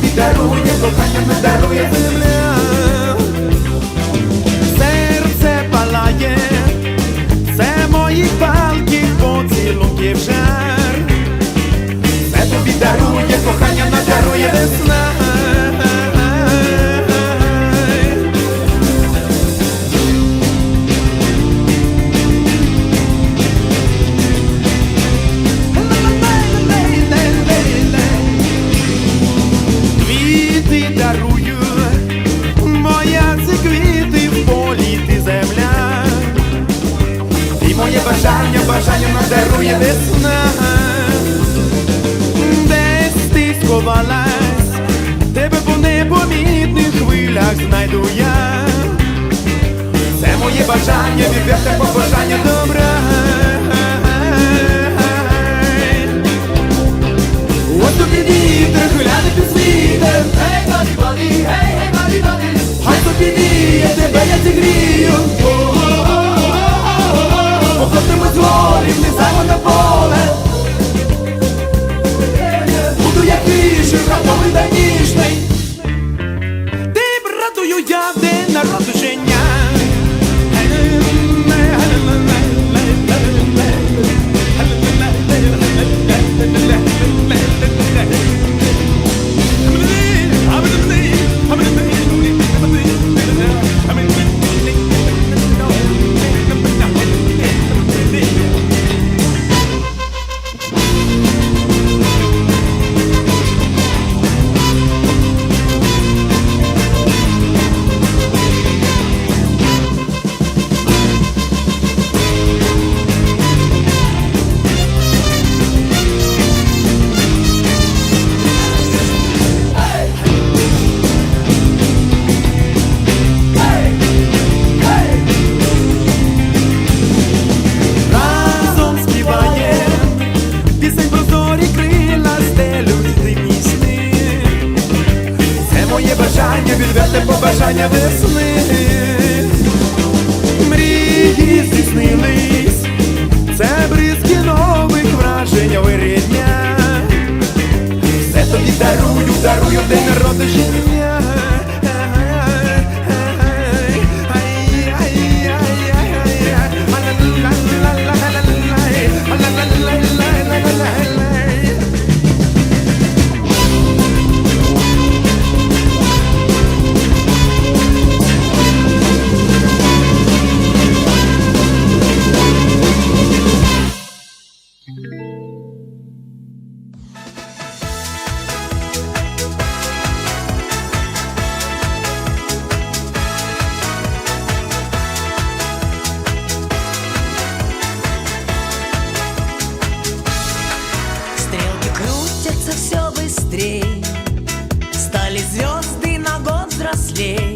Тобі дарує, кохання не дарує земля. Серце палає, це мої палки поцілунків жар. Сховалась, тебе по непомітних хвилях знайду я. Це моє бажання, відверте побажання добра. Це побажання весни. day.